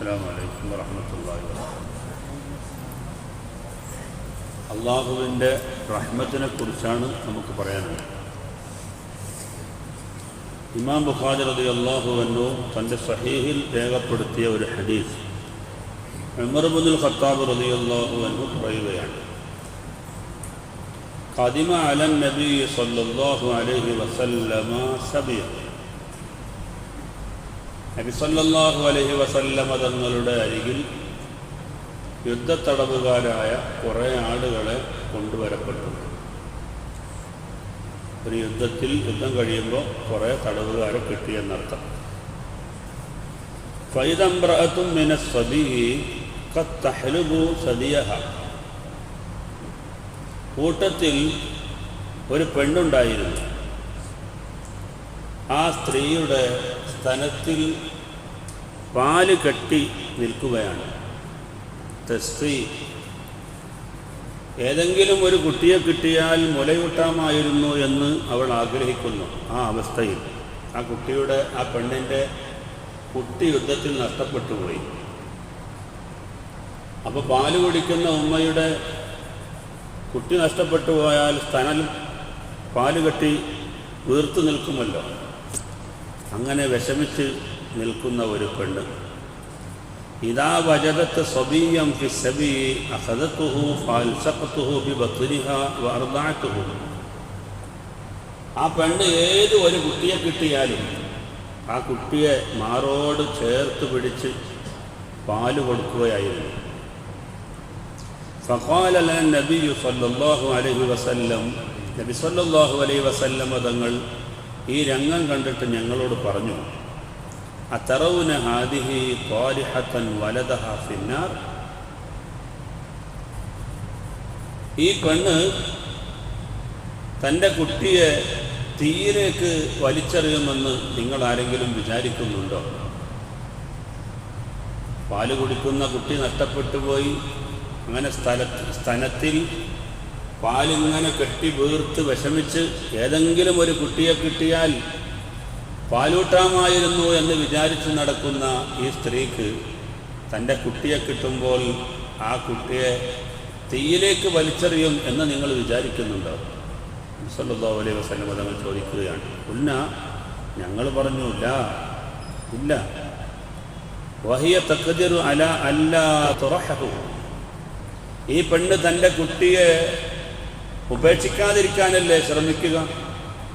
അസ്സാം വലൈക്കും വരഹമത്തല്ലാ അള്ളാഹുവിന്റെ റഹ്മത്തിനെ കുറിച്ചാണ് നമുക്ക് പറയാനുള്ളത്. ഇമാം ബുഖാജ് റതി അള്ളാഹുവെന്നു തന്റെ സഹീഹിൽ രേഖപ്പെടുത്തിയ ഒരു ഹദീസ് മെമ്മറബുദുൽ ഖത്താബ് റതി അള്ളാഹുവെന്നു പറയുകയാണ്. കദിമ അലം നബി സല്ലല്ലാഹു അലൈഹി വസല്ലമ സബിയ നബിസല്ലാഹു അലഹി വസല്ലമ തങ്ങളുടെ അരികിൽ യുദ്ധത്തടവുകാരായ കുറേ ആളുകളെ കൊണ്ടുവരപ്പെട്ടു ഒരു യുദ്ധത്തിൽ യുദ്ധം കഴിയുമ്പോൾ കുറേ തടവുകാരെ കിട്ടിയെന്നർത്ഥം. ഫൈദംബ്രഅത്തും മിന സദീ കത്തഹലുബു സദിയഹ. കൂട്ടത്തിൽ ഒരു പെണ്ണുണ്ടായിരുന്നു. ആ സ്ത്രീയുടെ സ്തനത്തിൽ പാൽ കെട്ടി നിൽക്കുകയാണ്. സ്ത്രീ. ഏതെങ്കിലും ഒരു കുട്ടിയെ കിട്ടിയാൽ മുലയൂട്ടാമായിരുന്നു എന്ന് അവൾ ആഗ്രഹിക്കുന്നു. ആ അവസ്ഥയിൽ ആ കുട്ടിയുടെ ആ പെണ്ണിന്റെ കുട്ടി യുദ്ധത്തിൽ നഷ്ടപ്പെട്ടു പോയി. അപ്പോൾ പാൽ കുടിക്കുന്ന ഉമ്മയുടെ കുട്ടി നഷ്ടപ്പെട്ടു പോയാൽ സ്തനൽ പാൽ കെട്ടി വീർത്തു നിൽക്കുമല്ലോ. അങ്ങനെ വിഷമിച്ച് നിൽക്കുന്ന ഒരു പെണ്ണ്. ഇതാ വജദത്ത് സ്വബീയം ഫി സബി അഹദത്തുഹു ഫാൽസഖത്തുഹു ഫി ബത്തുരിഹ വർദാത്തുഹു ആ പെണ്ണ് ഏത് ഒരു കുട്ടിയെ കിട്ടിയാലും ആ കുട്ടിയെ മാറോട് ചേർത്ത് പിടിച്ച് പാൽ കൊടുക്കുകയായിരുന്നു. ഫഖാല നബി സല്ലല്ലാഹു അലൈഹി വസല്ലം നബി സല്ലല്ലാഹു അലൈഹി വസല്ലം തങ്ങൾ ഈ രംഗം കണ്ടിട്ട് ഞങ്ങളോട് പറഞ്ഞു അത്തറവുന ഹാദിഹി ത്വാലിഹത്തൻ വലതഹ ഫിന്നാർ? ഈ പെണ്ണ് തന്റെ കുട്ടിയെ തീരേക്ക് വലിച്ചെറിയുമെന്ന് നിങ്ങൾ ആരെങ്കിലും വിചാരിക്കുന്നുണ്ടോ? പാൽ കുടിക്കുന്ന കുട്ടി നഷ്ടപ്പെട്ടു പോയി. അങ്ങനെ സ്ഥല സ്ഥലത്തിൽ പാലിങ്ങനെ കെട്ടി വീർത്ത് വിഷമിച്ച് ഏതെങ്കിലും ഒരു കുട്ടിയെ കിട്ടിയാൽ പാലൂട്ടാമായിരുന്നു എന്ന് വിചാരിച്ച് നടക്കുന്ന ഈ സ്ത്രീക്ക് തന്റെ കുട്ടിയെ കിട്ടുമ്പോൾ ആ കുട്ടിയെ തീയിലേക്ക് വലിച്ചെറിയും എന്ന് നിങ്ങൾ വിചാരിക്കുന്നുണ്ടോ? സല്ലല്ലാഹു അലൈഹി വസല്ലം ചോദിക്കുകയാണ്. ഉന്ന ഞങ്ങൾ പറഞ്ഞു ഇല്ല ഇല്ല. വഹിയ തക്കതിരു അല അല്ല തുറഹു ഈ പെണ്ണ് തന്റെ കുട്ടിയെ ഉപേക്ഷിക്കാതിരിക്കാനല്ലേ ശ്രമിക്കുക?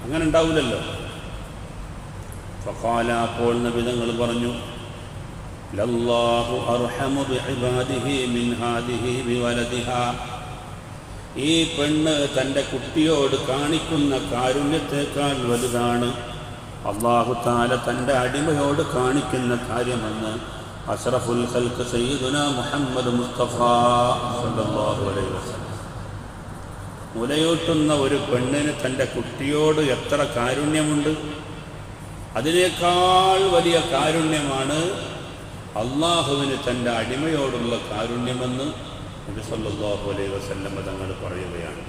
അങ്ങനെ ഉണ്ടാവില്ലല്ലോ ഫഖാല അപ്പോൾ നബിതങ്ങൾ പറഞ്ഞു അർഹമു ബിഇബാദിഹി മിൻ ഹാദിഹി ഈ പെണ്ണ് തന്റെ കുട്ടിയോട് കാണിക്കുന്ന കാരുണ്യത്തേക്കാൾ വലുതാണ്. അള്ളാഹു താല തന്റെ അടിമയോട് കാണിക്കുന്ന കാര്യമെന്ന് അഷ്റഫുൽ മുഹമ്മദ് മുസ്തഫ സല്ലല്ലാഹു അലൈഹി വസല്ലം മുലയൂട്ടുന്ന ഒരു പെണ്ണിന് തന്റെ കുട്ടിയോട് എത്ര കാരുണ്യമുണ്ട്? അതിനേക്കാൾ വലിയ കാരുണ്യമാണ് അള്ളാഹുവിന് തന്റെ അടിമയോടുള്ള കാരുണ്യമെന്ന് അബിസല്ലാഹു അലൈഹി വസല്ലം തങ്ങൾ പറയുകയാണ്.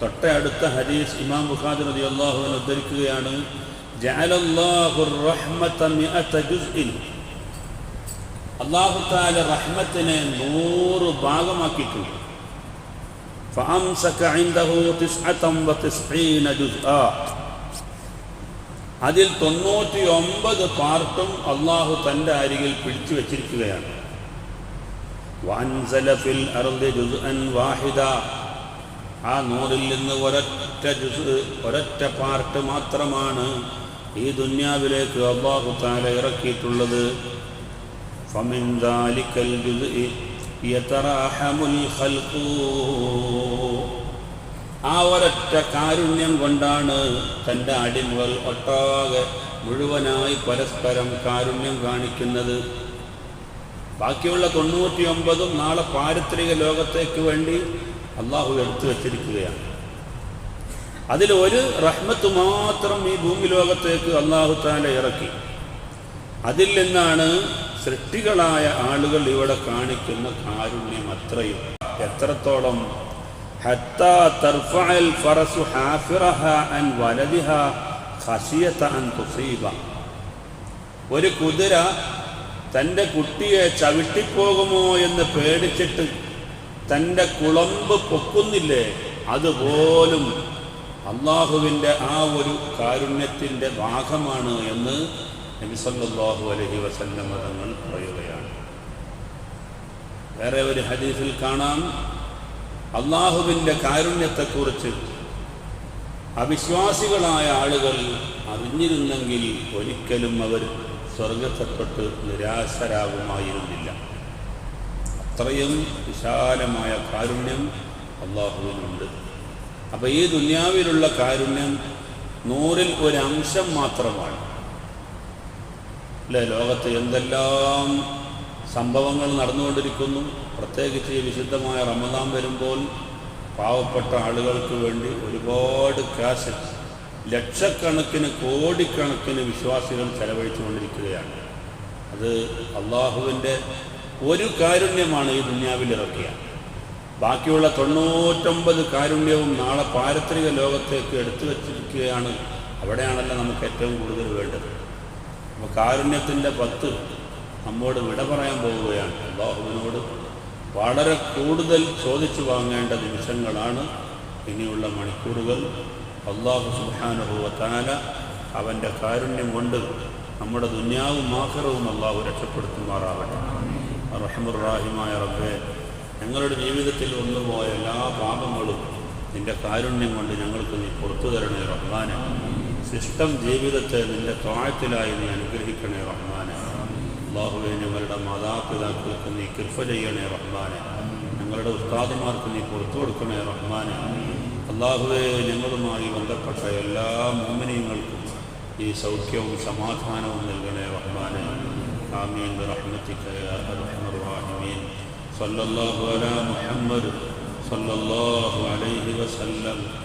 തൊട്ട അടുത്ത ഹദീസ് ഇമാം ബുഖാദി റളിയല്ലാഹു അള്ളാഹുവിന് ഉദ്ധരിക്കുകയാണ് അള്ളാഹുത്താല റഹ്മത്തിനെ നൂറ് ഭാഗമാക്കിയിട്ടുണ്ട്. അതിൽ തൊണ്ണൂറ്റി ഒമ്പത് പാർട്ടും അള്ളാഹു തന്റെ അരികിൽ പിടിച്ചു വച്ചിരിക്കുകയാണ്. ആ നൂറിൽ നിന്ന് ഒരൊറ്റ ജുസ് ഒരൊറ്റ പാർട്ട് മാത്രമാണ് ഈ ദുന്യാവിലേക്ക് അള്ളാഹു താല ഇറക്കിയിട്ടുള്ളത്. ഫമിൻ യതറാഹമുൽ ഖൽഖു. ആ ഒരൊറ്റ കാരുണ്യം കൊണ്ടാണ് തന്റെ അടിമകൾ ഒട്ടാകെ മുഴുവനായി പരസ്പരം കാരുണ്യം കാണിക്കുന്നത്. ബാക്കിയുള്ള തൊണ്ണൂറ്റി ഒമ്പതും നാളെ പാരിത്രിക ലോകത്തേക്ക് വേണ്ടി അള്ളാഹു എടുത്തു വച്ചിരിക്കുകയാണ്. അതിൽ ഒരു റഹ്മത്ത് മാത്രം ഈ ഭൂമി ലോകത്തേക്ക് അള്ളാഹു താല ഇറക്കി. അതിൽ നിന്നാണ് സൃഷ്ടികളായ ആളുകൾ ഇവിടെ കാണിക്കുന്ന കാരുണ്യം അത്രയും. എത്രത്തോളം? ഒരു കുതിര തന്റെ കുട്ടിയെ ചവിട്ടിപ്പോകുമോ എന്ന് പേടിച്ചിട്ട് തന്റെ കുളമ്പ് പൊക്കുന്നില്ലേ? അതുപോലും അള്ളാഹുവിന്റെ ആ ഒരു കാരുണ്യത്തിന്റെ ഭാഗമാണ് എന്ന് അലഹി വസല്ലമ തങ്ങൾ പറയുകയാണ്. വേറെ ഒരു ഹദീസിൽ കാണാം. അള്ളാഹുവിന്റെ കാരുണ്യത്തെക്കുറിച്ച് അവിശ്വാസികളായ ആളുകൾ അറിഞ്ഞിരുന്നെങ്കിൽ ഒരിക്കലും അവർ സ്വർഗത്തെപ്പെട്ട് നിരാശരാകുമായിരുന്നില്ല. അത്രയും വിശാലമായ കാരുണ്യം അള്ളാഹുവിനുണ്ട്. അപ്പോൾ ഈ ദുനിയാവിലുള്ള കാരുണ്യം നൂറിൽ ഒരംശം മാത്രമാണ്. അല്ലേ ലോകത്ത് എന്തെല്ലാം സംഭവങ്ങൾ നടന്നുകൊണ്ടിരിക്കുന്നു. പ്രത്യേകിച്ച് ഈ വിശുദ്ധമായ റമദാൻ വരുമ്പോൾ പാവപ്പെട്ട ആളുകൾക്ക് വേണ്ടി ഒരുപാട് ക്യാഷ് ലക്ഷക്കണക്കിന് കോടിക്കണക്കിന് വിശ്വാസികൾ ചെലവഴിച്ചുകൊണ്ടിരിക്കുകയാണ്. അത് അള്ളാഹുവിന്റെ ഒരു കാരുണ്യമാണ് ഈ ദുന്യാവിൽ ഇറക്കിയ. ബാക്കിയുള്ള തൊണ്ണൂറ്റൊമ്പത് കാരുണ്യവും നാളെ പാരത്രിക ലോകത്തേക്ക് എടുത്തു വച്ചിരിക്കുകയാണ്. അവിടെയാണല്ലോ നമുക്ക് ഏറ്റവും കൂടുതൽ വേണ്ടത്. അപ്പോൾ കാരുണ്യത്തിന്റെ പത്ത് നമ്മോട് വിട പറയാൻ പോവുകയാണ്. അള്ളാഹുവിനോട് വളരെ കൂടുതൽ ചോദിച്ചു വാങ്ങേണ്ട നിമിഷങ്ങളാണ് ഇനിയുള്ള മണിക്കൂറുകൾ. അള്ളാഹു സുഹാനുഭവത്താല അവന്റെ കാരുണ്യം കൊണ്ട് നമ്മുടെ ദുന്യാവും മാഹറവും അള്ളാഹു രക്ഷപ്പെടുത്തുമാറാവട്ടെ. റഹമുറാഹിമായ റബ്ബെ ഞങ്ങളുടെ ജീവിതത്തിൽ ഒന്നുപോയ എല്ലാ പാപങ്ങളും നിന്റെ കാരുണ്യം കൊണ്ട് ഞങ്ങൾക്ക് നീ പുറത്തു തരണേ റഹ്മാനെ. ശിഷ്ടം ജീവിതത്തെ നിന്റെ താഴത്തിലായി നീ അനുഗ്രഹിക്കണേ റഹ്മാനെ. അള്ളാഹുവെ ഞങ്ങളുടെ മാതാപിതാക്കൾക്ക് നീ കൃപ ചെയ്യണേ റഹ്മാനെ. ഞങ്ങളുടെ ഉസ്താദുമാർക്ക് നീ പുറത്തു കൊടുക്കണേ റഹ്മാനെ. അള്ളാഹുവെ ഞങ്ങളുമായി ബന്ധപ്പെട്ട എല്ലാ മോമിനിയങ്ങൾക്കും ഈ സൗഖ്യവും സമാധാനവും നൽകണേ റഹ്മാനെ. ആമീൻ. റഹീമീൻ. സല്ലല്ലാഹു അലാ മുഹമ്മദ് സല്ലല്ലാഹു അലൈഹി വസല്ലം.